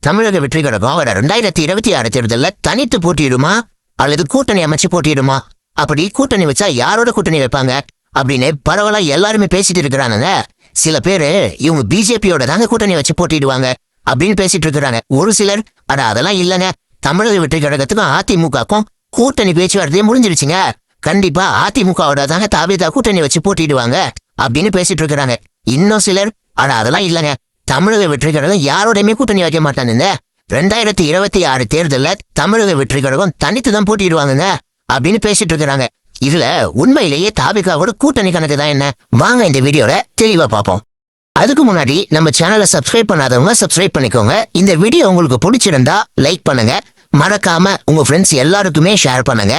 தமிழக வெற்றி கழகம் வர ரெண்டாயிரத்தி இருபத்தி ஆறு தேர்தலில் தனித்து போட்டியிடுமா? அல்லது கூட்டணி அமைச்சு போட்டியிடுமா? அப்படி கூட்டணி வச்சா யாரோட கூட்டணி வைப்பாங்க? அப்படின்னு பரவலா எல்லாருமே பேசிட்டு இருக்கிறாங்க சில பேரு இவங்க பிஜேபியோட தாங்க கூட்டணி வச்சு போட்டிடுவாங்க அப்படின்னு பேசிட்டு இருக்கிறாங்க. ஒரு சிலர் ஆனா அதெல்லாம் இல்லைங்க. தமிழக வெற்றி கழகத்துக்கும் அதிமுகக்கும் கூட்டணி பேச்சுவார்த்தையே முடிஞ்சிருச்சுங்க. கண்டிப்பா அதிமுகவோட தாங்க தாவேதா கூட்டணி வச்சு போட்டிடுவாங்க அப்படின்னு பேசிட்டு இருக்கிறாங்க. இன்னும் சிலர் ஆனா அதெல்லாம் இல்லைங்க. தமிழக வெற்றி கழகம் யாரோடையுமே கூட்டணி வைக்க மாட்டானுங்க. ரெண்டாயிரத்தி இருபத்தி ஆறு தேர்தலில் தமிழக வெற்றி கழகம் தனித்து தான் போட்டிடுவாங்க அப்படின்னு பேசிட்டு இருக்கிறாங்க. இதுல உண்மையிலேயே தாபிகாவோட கூட்டணி கணக்கு தான் என்ன? வாங்க இந்த வீடியோல தெளிவா பார்ப்போம். அதுக்கு முன்னாடி நம்ம சேனலை சப்ஸ்கிரைப் பண்ணாதவங்க சப்ஸ்கிரைப் பண்ணிக்கோங்க. இந்த வீடியோ உங்களுக்கு பிடிச்சிருந்தா லைக் பண்ணுங்க. மறக்காம உங்க ஃப்ரெண்ட்ஸ் எல்லாருக்குமே ஷேர் பண்ணுங்க.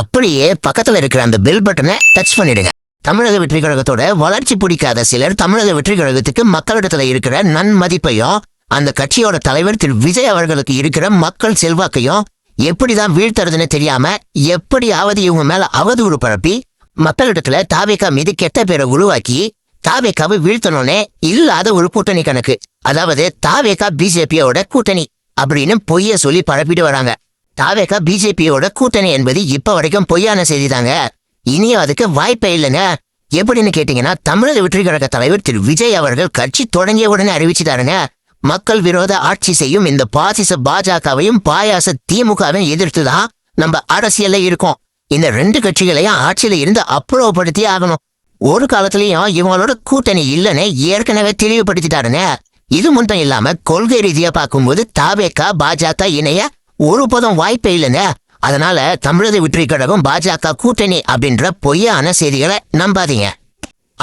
அப்படியே பக்கத்துல இருக்கிற அந்த பெல் பட்டனை டச் பண்ணிடுங்க. தமிழக வெற்றி கழகத்தோட வளர்ச்சி பிடிக்காத சிலர் தமிழக வெற்றி கழகத்துக்கு மக்களிடத்துல இருக்கிற நன்மதிப்பையும் அந்த கட்சியோட தலைவர் திரு விஜய் அவர்களுக்கு இருக்கிற மக்கள் செல்வாக்கையும் எப்படிதான் வீழ்த்துறதுன்னு தெரியாம எப்படியாவது இவங்க மேல அவதூறு பரப்பி மக்களிடத்துல தாவேக்கா மீது கெட்ட பேரை உருவாக்கி தாவேக்காவை வீழ்த்தணும்னே இல்லாத ஒரு கூட்டணி கணக்கு. அதாவது தாவேக்கா பிஜேபியோட கூட்டணி அப்படின்னு பொய்ய சொல்லி பரப்பிட்டு வராங்க. தாவேக்கா பிஜேபியோட கூட்டணி என்பது இப்ப வரைக்கும் பொய்யான செய்திதாங்க. இனியும் அதுக்கு வாய்ப்பே இல்லைங்க. எப்படின்னு கேட்டீங்கன்னா தமிழக வெற்றி கழக தலைவர் திரு. விஜய் அவர்கள் கட்சி தொடங்கிய உடனே அறிவிச்சுட்டாருங்க. மக்கள் விரோத ஆட்சி செய்யும் இந்த பாசிச பாஜகவையும் பாயாச திமுகவையும் எதிர்த்துதான் நம்ம அரசியல்ல இருக்கோம். இந்த ரெண்டு கட்சிகளையும் ஆட்சியில இருந்து அப்புறப்படுத்தி ஆகணும். ஒரு காலத்திலயும் இவங்களோட கூட்டணி இல்லைன்னு ஏற்கனவே தெளிவுபடுத்திட்டாருங்க. இது மட்டும் இல்லாம கொள்கை ரீதியா பார்க்கும்போது தாவேக்கா பாஜக இணைய ஒரு பதம் வாய்ப்பே இல்லைங்க. அதனால தமிழக வெற்றி கழகம் பாஜக கூட்டணி அப்படின்ற பொய்யான செய்திகளை நம்பாதீங்க.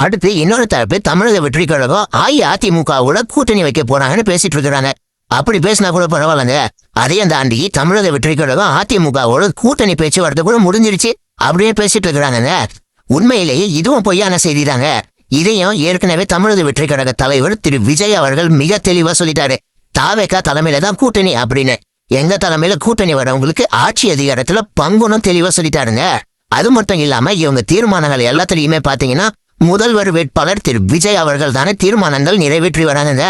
அடுத்து இன்னொரு தரப்பு தமிழக வெற்றி கழகம் அஇஅதிமுகவோட கூட்டணி வைக்க போறாங்கன்னு பேசிட்டு இருக்கிறாங்க. அப்படி பேசினா கூட பரவாயில்லங்க. அதையும் தாண்டி தமிழக வெற்றி கழகம் அதிமுகவோட கூட்டணி பேச்சுவார்த்தை கூட முடிஞ்சிருச்சு அப்படியே பேசிட்டு இருக்கிறாங்கங்க. உண்மையிலேயே இதுவும் பொய்யான செய்தி தாங்க இதையும் ஏற்கனவே தமிழக வெற்றி கழக தலைவர் திரு விஜய் அவர்கள் மிக தெளிவா சொல்லிட்டாரு. தாவேக்கா தலைமையில தான் கூட்டணி அப்படின்னு. எங்க தலைமையில கூட்டணி வரவங்களுக்கு ஆட்சி அதிகாரத்துல பங்குனும் தெளிவா சொல்லிட்டாருங்க. அது மட்டும் இல்லாம இவங்க தீர்மானங்கள் எல்லாத்துலயுமே பாத்தீங்கன்னா முதல்வர் வேட்பாளர் திரு விஜய் அவர்கள் தானே தீர்மானங்கள் நிறைவேற்றி வராங்க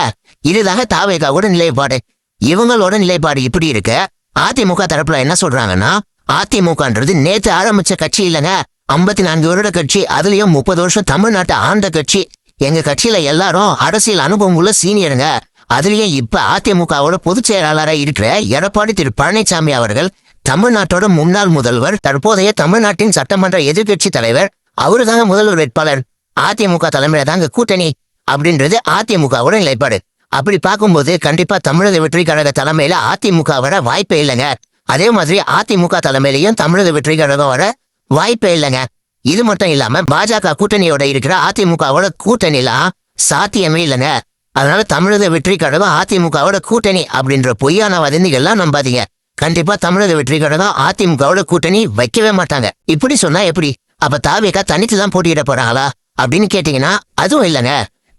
இதுதாங்க தாவேகாவோட நிலைப்பாடு. இவங்களோட நிலைப்பாடு இப்படி இருக்கு. அதிமுக தரப்புல என்ன சொல்றாங்கன்னா அதிமுகன்றது நேற்று ஆரம்பிச்ச கட்சி இல்லைங்க. ஐம்பத்தி நான்கு வருட கட்சி அதுலயும் முப்பது வருஷம் தமிழ்நாட்டை ஆண்ட கட்சி. எங்க கட்சியில எல்லாரும் அரசியல் அனுபவம் உள்ள சீனியருங்க. அதுலயும் இப்ப அதிமுகவோட பொதுச் செயலாளராக இருக்கிற எடப்பாடி திரு பழனிசாமி அவர்கள் தமிழ்நாட்டோட முன்னாள் முதல்வர் தற்போதைய தமிழ்நாட்டின் சட்டமன்ற எதிர்க்கட்சி தலைவர் அவரு தாங்க முதல்வர் வேட்பாளர். அதிமுக தலைமையில தாங்க கூட்டணி அப்படின்றது அதிமுகவோட நிலைப்பாடு. அப்படி பார்க்கும்போது கண்டிப்பா தமிழக வெற்றி கழக தலைமையில அதிமுக வர வாய்ப்பே இல்லைங்க. அதே மாதிரி அதிமுக தலைமையிலையும் தமிழக வெற்றி கழகம் வர வாய்ப்பே இல்லைங்க. இது மட்டும் இல்லாம பாஜக கூட்டணியோட இருக்கிற அதிமுகவோட கூட்டணிலாம் சாத்தியமே இல்லைங்க. அதனால தமிழக வெற்றி கழகம் அதிமுகவோட கூட்டணி அப்படின்ற பொய்யான வதந்திகள்லாம் நம்பாதீங்க கண்டிப்பா தமிழக வெற்றி கழகம் அதிமுகவோட கூட்டணி வைக்கவே மாட்டாங்க. இப்படி சொன்னா எப்படி? அப்ப தாவேக்கா தனித்து தான் போட்டியிட போறாங்களா? அப்படின்னு கேட்டீங்கன்னா அதுவும் இல்லைங்க.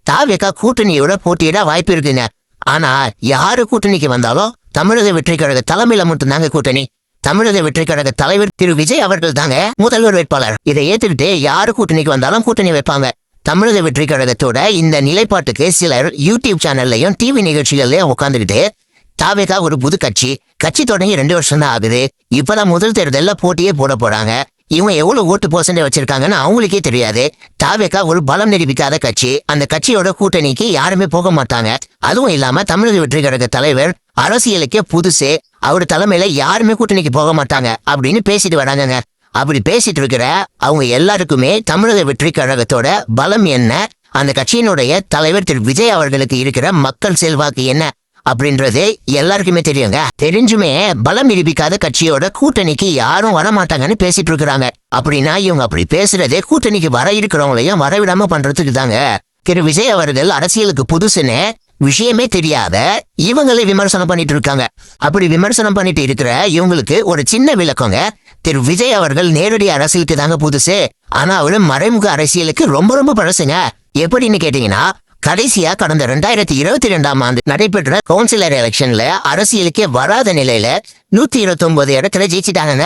தாவேக்கா கூட்டணியோட போட்டியிட வாய்ப்பு இருக்குங்க. ஆனா யாரு கூட்டணிக்கு வந்தாலும் தமிழக வெற்றி கழக தலைமையில மட்டும்தாங்க கூட்டணி. தமிழக வெற்றி கழக தலைவர் திரு விஜய் அவர்கள் தாங்க முதல்வர் வேட்பாளர். இதை ஏத்துக்கிட்டு யாரு கூட்டணிக்கு வந்தாலும் கூட்டணி வைப்பாங்க. தமிழக வெற்றி கழகத்தோட இந்த நிலைப்பாட்டுக்கு சிலர் யூடியூப் சேனல்லையும் டிவி நிகழ்ச்சிகள்லையும் உட்காந்துக்கிட்டு தாவேகா ஒரு புது கட்சி கட்சி தொடங்கி ரெண்டு வருஷம் தான் ஆகுது. இப்பதான் முதல் தேர்தலில் போட்டியே போட போறாங்க. இவங்க எவ்வளவு ஓட்டு பர்சன்ட் வச்சிருக்காங்கன்னு அவங்களுக்கே தெரியாது. தாவேக்கா ஒரு பலம் நிரூபிக்காத கட்சி. அந்த கட்சியோட கூட்டணிக்கு யாருமே போக மாட்டாங்க. அதுவும் இல்லாம தமிழக வெற்றி கழக தலைவர் அரசியலுக்கே புதுசு. அவர் தலைமையில யாருமே கூட்டணிக்கு போக மாட்டாங்க அப்படின்னு பேசிட்டு வராங்கங்க. அப்படி பேசிட்டு இருக்கிற அவங்க எல்லாருக்குமே தமிழக வெற்றி கழகத்தோட பலம் என்ன? அந்த கட்சியினுடைய தலைவர் திரு. விஜய் அவர்களுக்கு இருக்கிற மக்கள் செல்வாக்கு என்ன? அப்படின்றது எல்லாருக்குமே தெரியுங்க. தெரிஞ்சுமே பலம் நிரூபிக்காத கட்சியோட கூட்டணிக்கு யாரும் வர மாட்டாங்கன்னு பேசிட்டு இருக்கிறாங்க அப்படின்னா இவங்க அப்படி பேசுறதே கூட்டணிக்கு வர இருக்கிறவங்களையும் வரவிடாம பண்றதுக்கு தாங்க. திரு. விஜய் அவர்கள் அரசியலுக்கு புதுசுன்னு விஷயமே தெரியாத இவங்களை விமர்சனம் பண்ணிட்டு இருக்காங்க அப்படி விமர்சனம் பண்ணிட்டு இருக்கிற இவங்களுக்கு ஒரு சின்ன விளக்கங்க. திரு விஜய் அவர்கள் நேரடி அரசியலுக்கு தாங்க புதுசு. ஆனா அவரு மறைமுக அரசியலுக்கு ரொம்ப ரொம்ப பழசுங்க. எப்படின்னு கேட்டீங்கன்னா கடைசியா கடந்த ரெண்டாயிரத்தி இருபத்தி ரெண்டாம் ஆண்டு நடைபெற்ற கவுன்சிலர் எலெக்ஷன்ல அரசியலுக்கே வராத நிலையில நூத்தி இருபத்தி ஒன்பது இடத்துல ஜெயிச்சிட்டாங்க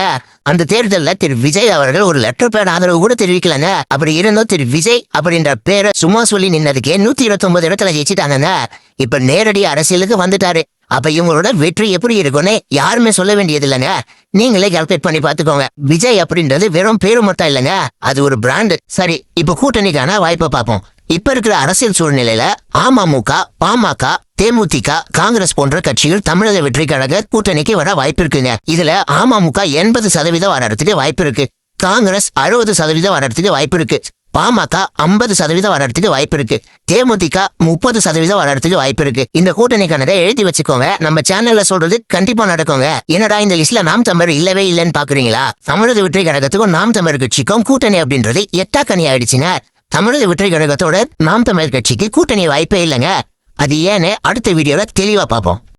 அந்த தேர்தலில் திரு விஜய் அவர்கள் ஒரு லெட்டர் பேர் ஆதரவு கூட தெரிவிக்கலங்க. அப்படி இருந்தும் திரு விஜய் அப்படின்ற பேரை சும்மா சொல்லி நின்னதுக்கே நூத்தி இருபத்தி ஒன்பது இடத்துல ஜெயிச்சிட்டாங்க இப்ப நேரடி அரசியலுக்கு வந்துட்டாரு. அப்ப இவங்களோட வெற்றி எப்படி இருக்கும்னு யாருமே சொல்ல வேண்டியது இல்லைங்க நீங்களே கால்குலேட் பண்ணி பாத்துக்கோங்க விஜய் அப்படின்றது வெறும் பேரு மட்டும் இல்லைங்க. அது ஒரு பிராண்டு சரி இப்ப கூட்டணிக்கான வாய்ப்பை பார்ப்போம். இப்ப இருக்கிற அரசியல் சூழ்நிலையில அமமுக பாமக தேமுதிக காங்கிரஸ் போன்ற கட்சிகள் தமிழக வெற்றி கழக கூட்டணிக்கு வர வாய்ப்பு இருக்குங்க. இதுல அமமுக எண்பது சதவீதம் வர்றதுக்கு வாய்ப்பு இருக்கு. காங்கிரஸ் அறுபது சதவீதம் வர்றதுக்கு வாய்ப்பு இருக்கு. பாமக ஐம்பது சதவீதம் வர்றதுக்கு வாய்ப்பு இருக்கு. தேமுதிக முப்பது சதவீதம் வளர்றதுக்கு வாய்ப்பு இருக்கு. இந்த கூட்டணிக்கானதை எழுதி வச்சுக்கோங்க. நம்ம சேனல்ல சொல்றது கண்டிப்பா நடக்குங்க. என்னடா இந்த லிஸ்ட்ல நாம் தமிழர் இல்லவே இல்லைன்னு பாக்குறீங்களா? தமிழக வெற்றி கழகத்துக்கும் நாம் தமிழர் கட்சிக்கும் கூட்டணி அப்படின்றது எட்டா கனி ஆயிடுச்சுங்க தமிழக வெற்றி கழகத்தோட நாம் தமிழர் கட்சிக்கு கூட்டணி வாய்ப்பே இல்லைங்க. அது ஏன்னு அடுத்த வீடியோல தெளிவா பார்ப்போம்.